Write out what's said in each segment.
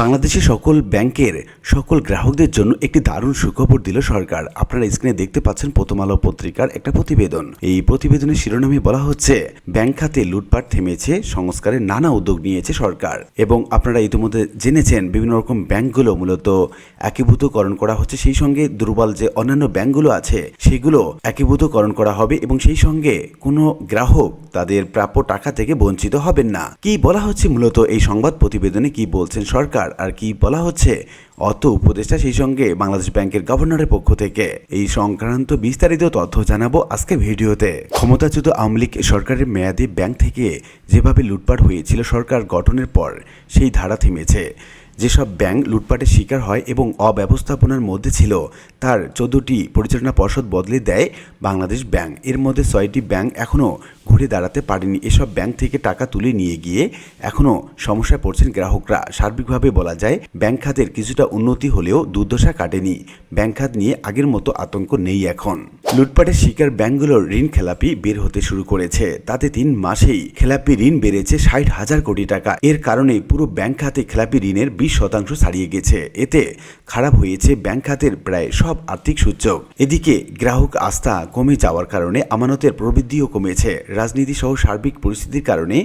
বাংলাদেশের সকল ব্যাংকের সকল গ্রাহকদের জন্য একটি দারুণ সুখবর দিল সরকার। আপনারা স্ক্রিনে দেখতে পাচ্ছেন প্রথম আলো পত্রিকার একটা প্রতিবেদন। এই প্রতিবেদনের শিরোনামে বলা হচ্ছে, ব্যাংক খাতে লুটপাট থেমেছে সংস্কারের নানা উদ্যোগ নিয়েছে সরকার। এবং আপনারা ইতিমধ্যে জেনেছেন বিভিন্ন রকম ব্যাংকগুলো মূলত একীভূতকরণ করা হচ্ছে। সেই সঙ্গে দুর্বল যে অন্যান্য ব্যাংকগুলো আছে, সেগুলো একীভূতকরণ করা হবে এবং সেই সঙ্গে কোনো গ্রাহক তাদের প্রাপ্য টাকা থেকে বঞ্চিত হবেন না। কি বলা হচ্ছে মূলত এই সংবাদ প্রতিবেদনে? কি বলছেন সরকার? আর কি বলা হচ্ছে? অর্থ উপদেষ্টা সেই সঙ্গে বাংলাদেশ ব্যাংকের গভর্নরের পক্ষ থেকে। এই সংক্রান্ত বিস্তারিত তথ্য জানাব আজকে ভিডিওতে। ক্ষমতাচ্যুত আওয়ামী লীগ সরকারের মেয়াদী ব্যাংক থেকে যেভাবে লুটপাট হয়েছিল সরকার গঠনের পর, সেই ধারা থেমেছে। যেসব ব্যাংক লুটপাটের শিকার হয় এবং অব্যবস্থাপনার মধ্যে ছিল, তার চোদ্দটি পরিচালনা পর্ষদ বদলে দেয় বাংলাদেশ ব্যাংক। এর মধ্যে ছয়টি ব্যাংক এখনও ঘুরে দাঁড়াতে পারেনি। এসব ব্যাংক থেকে টাকা তুলে নিয়ে গিয়ে এখনও সমস্যায় পড়ছেন গ্রাহকরা। সার্বিকভাবে বলা যায়, ব্যাংক খাতের কিছুটা উন্নতি হলেও দুর্দশা কাটেনি। ব্যাংক খাত নিয়ে আগের মতো আতঙ্ক নেই এখন। লুটপাটের শিকার ব্যাংকগুলোর ঋণ খেলাপি বের হতে শুরু করেছে। তাতে তিন মাসেই খেলাপি ঋণ বেড়েছে ষাট হাজার কোটি টাকা। এর কারণে পুরো ব্যাংক খাতে খেলাপি ঋণের বিশ শতাংশ ছাড়িয়ে গেছে। এতে খারাপ হয়েছে ব্যাংক খাতের প্রায় সব আর্থিক সূচক। এদিকে গ্রাহক আস্থা কমে যাওয়ার কারণে আমানতের প্রবৃদ্ধিও কমেছে। রাজনীতি সহ সার্বিক পরিস্থিতির কারণে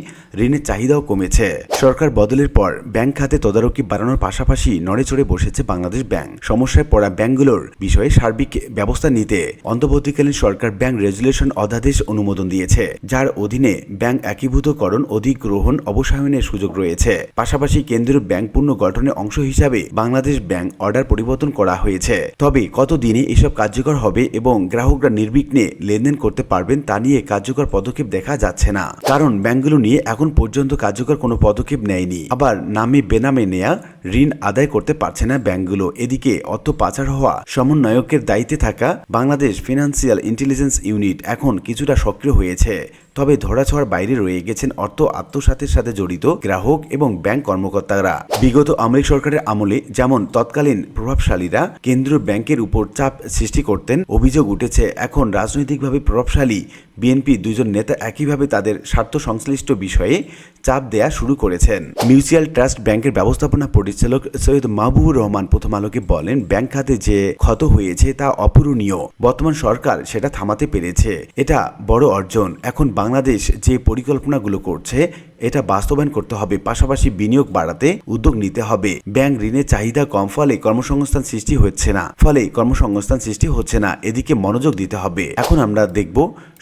ঋণের চাহিদাও কমেছে। সরকার বদলের পর ব্যাংক খাতে তদারকি বাড়ানোর পাশাপাশি নড়ে চড়ে বসেছে বাংলাদেশ ব্যাংক। সমস্যায় পড়া ব্যাংকগুলোর বিষয়ে সার্বিক ব্যবস্থা নিতে অন্তর্বর্তীকালীন সরকার ব্যাংক রেজুলেশন অধ্যাদেশ অনুমোদন দিয়েছে। যার অধীনে ব্যাংক একীভূতকরণ, অধিগ্রহণ, অবসায়নের সুযোগ রয়েছে। পাশাপাশি কেন্দ্রীয় ব্যাংক পূর্ণ গঠনের অংশ হিসাবে বাংলাদেশ ব্যাংক অর্ডার পরিবর্তন করা হয়েছে। তবে কত দিনে এসব কার্যকর হবে এবং গ্রাহকরা নির্বিঘ্নে লেনদেন করতে পারবেন তা নিয়ে কার্যকর পদক্ষেপ দেখা যাচ্ছে না। কারণ ব্যাংকগুলো নিয়ে এখন পর্যন্ত কার্যকর কোনো পদক্ষেপ নেয়নি। আবার নামে বেনামে নেয়া ঋণ আদায় করতে পারছে না ব্যাংকগুলো। এদিকে অর্থ পাচার হওয়া সমন্বয়কের দায়িত্বে থাকা বাংলাদেশ ফিনান্সিয়াল ইন্টেলিজেন্স ইউনিট এখন কিছুটা সক্রিয় হয়েছে। তবে ধরাছোঁয়ার বাইরে রয়ে গেছেন অর্থ আত্মসাতের সাথে জড়িত গ্রাহক এবং ব্যাংক কর্মকর্তারা। বিগত আওয়ামী সরকারের আমলে যেমন তৎকালীন প্রভাবশালীরা কেন্দ্রীয় ব্যাংকের উপর চাপ সৃষ্টি করতেন, অভিযোগ উঠেছে এখন রাজনৈতিকভাবে প্রভাবশালী বিএনপি দুজন নেতা একইভাবে তাদের স্বার্থ সংশ্লিষ্ট বিষয়ে চাপ দেয়া শুরু করেছেন। মিউচুয়াল ট্রাস্ট ব্যাংকের ব্যবস্থাপনা পরিচালক সৈয়দ মাহবুবুর রহমান প্রথম আলোকে বলেন, ব্যাংক খাতে যে ক্ষত হয়েছে তা অপূরণীয়। বর্তমান সরকার সেটা থামাতে পেরেছে। এটা বড় অর্জন। এখন বাংলাদেশ যে পরিকল্পনাগুলো করছে এটা বাস্তবায়ন করতে হবে, পাশাপাশি বিনিয়োগ বাড়াতে উদ্যোগ নিতে হবে। ব্যাংক ঋণের চাহিদা কম, ফলে কর্মসংস্থান সৃষ্টি হচ্ছে না। ফলে কর্মসংস্থান সৃষ্টি হচ্ছে না, এদিকে মনোযোগ দিতে হবে। এখন আমরা দেখব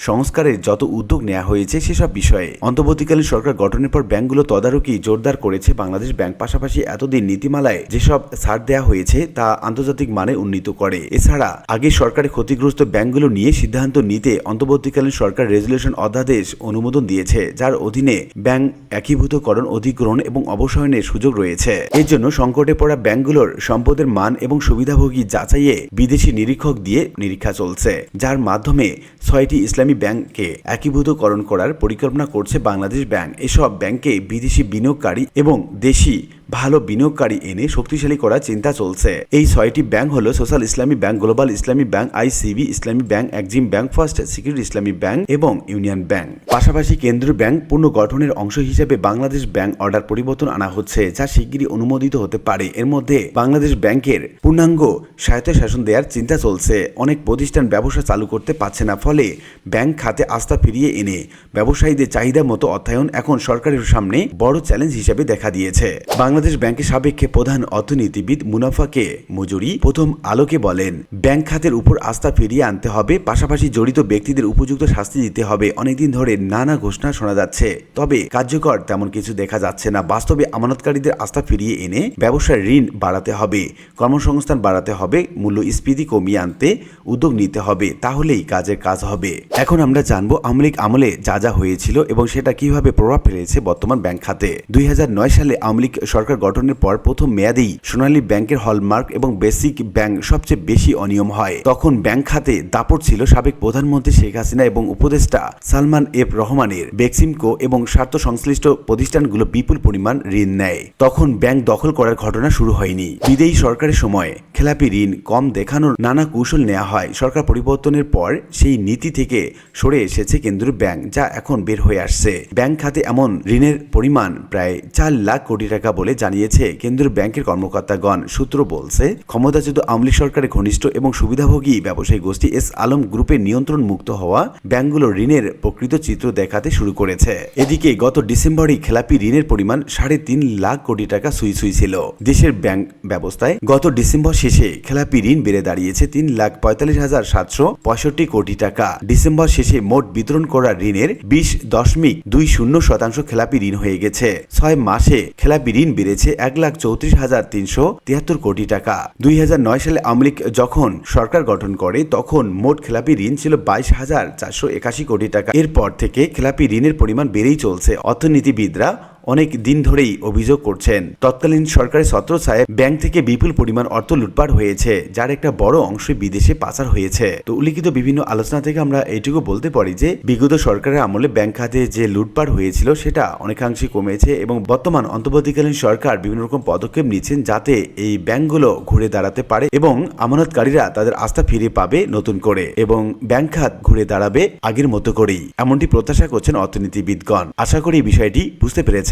সংস্কারের যত উদ্যোগ নেওয়া হয়েছে সেসব বিষয়ে। অন্তর্বর্তীকালীন সরকার গঠনের পর ব্যাংকগুলো তদারকি জোরদার করেছে বাংলাদেশ ব্যাংক, পাশাপাশি এতদিন নীতিমালায় যেসব ছাড় দেওয়া হয়েছে তা আন্তর্জাতিক মানে উন্নীত করে। এছাড়া আগে সরকারের ক্ষতিগ্রস্ত ব্যাংকগুলো নিয়ে সিদ্ধান্ত নিতে অন্তর্বর্তীকালীন সরকার রেজুলেশন অধ্যাদেশ অনুমোদন দিয়েছে, যার অধীনে ব্যাংক একীভূতকরণ, অধিগ্রহণ এবং অবসায়নের সুযোগ রয়েছে। এর জন্য সংকটে পড়া ব্যাংকগুলোর সম্পদের মান এবং সুবিধাভোগী যাচাইয়ে বিদেশি নিরীক্ষক দিয়ে নিরীক্ষা চলছে, যার মাধ্যমে ছয়টি ইসলামী ব্যাংককে একীভূতকরণ করার পরিকল্পনা করছে বাংলাদেশ ব্যাংক। এসব ব্যাংকে বিদেশি বিনিয়োগকারী এবং দেশি ভালো বিনিয়োগকারী এনে শক্তিশালী করার চিন্তা চলছে। এই ছয়টি ব্যাংক হলো social Islami bank, global Islami bank, ICB, Islami bank, Exim bank, first security Islami bank এবং ইউনিয়ন ব্যাংক। পাশাপাশি কেন্দ্রীয় ব্যাংক পূর্ণ গঠনের অংশ হিসেবে বাংলাদেশ ব্যাংক অর্ডার পরিবর্তন আনা হচ্ছে, যা শিগগিরই অনুমোদিত হতে পারে। এর মধ্যে বাংলাদেশ ব্যাংকের পূর্ণাঙ্গ স্বায়ত্তশাসন দেওয়ার চিন্তা চলছে। অনেক প্রতিষ্ঠান ব্যবসা চালু করতে পারছে না, ফলে ব্যাংক খাতে আস্থা ফিরিয়ে এনে ব্যবসায়ীদের চাহিদা মতো অর্থায়ন এখন সরকারের সামনে বড় চ্যালেঞ্জ হিসেবে দেখা দিয়েছে। বাংলাদেশ ব্যাংকের সাপেক্ষে প্রধান অর্থনীতিবিদ মুনাফাকে মজুরি প্রথম আলোকে বলেন, ব্যাংক খাতের উপর আস্থা ফিরিয়ে আনতে হবে, পাশাপাশি জড়িত ব্যক্তিদের উপযুক্ত শাস্তি দিতে হবে। অনেকদিন ধরে নানা ঘোষণা শোনা যাচ্ছে। তবে কার্যকর তেমন কিছু দেখা যাচ্ছে না। বাস্তবে আমানতকারীদের আস্থা ফিরিয়ে এনে ব্যবসার ঋণ বাড়াতে হবে, কর্মসংস্থান বাড়াতে হবে মূল্য মূল্যস্ফীতি কমিয়ে আনতে উদ্যোগ নিতে হবে, তাহলেই কাজের কাজ হবে। এখন আমরা জানব আমলিক আমলে যা যা হয়েছিল এবং সেটা কীভাবে প্রভাব ফেলেছে বর্তমান ব্যাংক খাতে। দুই হাজার নয় সালে আমলিক সরকার গঠনের পর প্রথম মেয়াদেই সোনালী ব্যাংকের হলমার্ক এবং বেসিক ব্যাংক সবচেয়ে বেশি অনিয়ম হয়। তখন ব্যাংক খাতে দাপট ছিল সাবেক প্রধানমন্ত্রী শেখ হাসিনা এবং উপদেষ্টা সালমান এফ রহমানের। বেক্সিমকো এবং স্বার্থ সংশ্লিষ্ট প্রতিষ্ঠানগুলো বিপুল পরিমাণ ঋণ নেয়। তখন ব্যাংক দখল করার ঘটনা শুরু হয়নি। বিদেয়ী সরকারের সময় খেলাপি ঋণ কম দেখানোর নানা কৌশল নেওয়া হয়। সরকার পরিবর্তনের পর সেই নীতি থেকে সরে এসেছে কেন্দ্রীয় ব্যাংক, যা এখন বের হয়ে আসছে। ব্যাংক খাতে এমন ঋণের পরিমাণ প্রায় চার লাখ কোটি টাকা বলে জানিয়েছে, কেন্দ্রীয় ব্যাংকের কর্মকর্তাগণ সূত্র বলছে, ক্ষমতাচ্যুত আওয়ামী সরকারের ঘনিষ্ঠ এবং সুবিধাভোগী ব্যবসায়ী গোষ্ঠী এস আলম গ্রুপের নিয়ন্ত্রণ মুক্ত হওয়া ব্যাংকগুলো ঋণের প্রকৃত চিত্র দেখাতে শুরু করেছে। এদিকে গত ডিসেম্বরে খেলাপি ঋণের পরিমাণ সাড়ে তিন লাখ কোটি টাকা সুই সুই ছিল। দেশের ব্যাংক ব্যবস্থায় গত ডিসেম্বর শেষে খেলাপি ঋণ বেড়ে দাঁড়িয়েছে তিন লাখ পঁয়তাল্লিশ হাজার সাতশো পঁয়ষট্টি কোটি টাকা। ডিসেম্বর শেষে মোট বিতরণ করা ঋণের বিশ দশমিক দুই শূন্য শতাংশ খেলাপি ঋণ হয়ে গেছে। ছয় মাসে খেলাপি ঋণ বেড়েছে এক লাখ চৌত্রিশ হাজার তিনশো তিয়াত্তর কোটি টাকা। দুই হাজার নয় সালে আওয়ামী লীগ যখন সরকার গঠন করে, তখন মোট খেলাপি ঋণ ছিল বাইশ হাজার চারশো একাশি কোটি টাকা। এরপর থেকে খেলাপি ঋণের পরিমাণ বেড়েই চলছে। অর্থনীতিবিদরা অনেক দিন ধরেই অভিযোগ করছেন। তৎকালীন সরকারের ছত্রছায়ায় ব্যাংক থেকে বিপুল পরিমাণ অর্থ লুটপাট হয়েছে, যার একটা বড় অংশ বিদেশে পাচার হয়েছে। তো উল্লিখিত বিভিন্ন আলোচনা থেকে আমরা এইটুকু বলতে পারি যে, বিগত সরকারের আমলে ব্যাংক খাতে যে লুটপাট হয়েছিল, সেটা অনেকাংশে কমেছে এবং বর্তমান অন্তর্বর্তীকালীন সরকার বিভিন্ন রকম পদক্ষেপ নিচ্ছেন যাতে এই ব্যাংকগুলো ঘুরে দাঁড়াতে পারে এবং আমানতকারীরা তাদের আস্থা ফিরে পাবে নতুন করে এবং ব্যাংক খাত ঘুরে দাঁড়াবে আগের মতো করেই। এমনটি প্রত্যাশা করছেন অর্থনীতিবিদগণ। আশা করি বিষয়টি বুঝতে পেরেছেন।